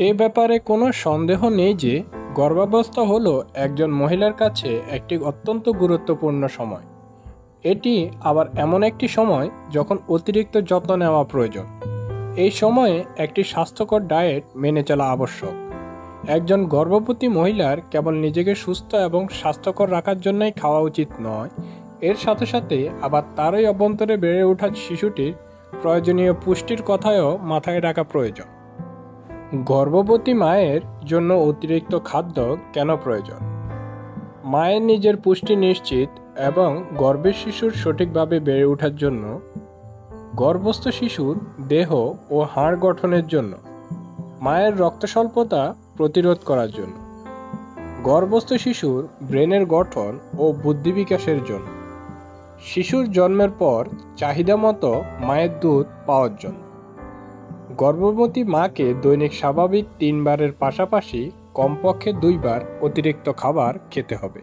এ ব্যাপারে কোনো সন্দেহ নেই যে গর্ভাবস্থা হলো একজন মহিলার কাছে একটি অত্যন্ত গুরুত্বপূর্ণ সময়। এটি আবার এমন একটি সময় যখন অতিরিক্ত যত্ন নেওয়া প্রয়োজন। এই সময়ে একটি স্বাস্থ্যকর ডায়েট মেনে চলা আবশ্যক। একজন গর্ভবতী মহিলার কেবল নিজেকে সুস্থ এবং স্বাস্থ্যকর রাখার জন্যই খাওয়া উচিত নয়, এর সাথে সাথে আবার তারই অভ্যন্তরে বেড়ে ওঠা শিশুটির প্রয়োজনীয় পুষ্টির কথাও মাথায় রাখা প্রয়োজন। গর্ভবতী মায়ের জন্য অতিরিক্ত খাদ্য কেন প্রয়োজন? মায়ের নিজের পুষ্টি নিশ্চিত এবং গর্ভের শিশুর সঠিকভাবে বেড়ে ওঠার জন্য, গর্ভস্থ শিশুর দেহ ও হাড় গঠনের জন্য, মায়ের রক্ত স্বল্পতা প্রতিরোধ করার জন্য, গর্ভস্থ শিশুর ব্রেনের গঠন ও বুদ্ধি বিকাশের জন্য, শিশুর জন্মের পর চাহিদা মতো মায়ের দুধ পাওয়ার জন্য। গর্ভবতী মাকে দৈনিক স্বাভাবিক তিনবারের পাশাপাশি কমপক্ষে দুইবার অতিরিক্ত খাবার খেতে হবে।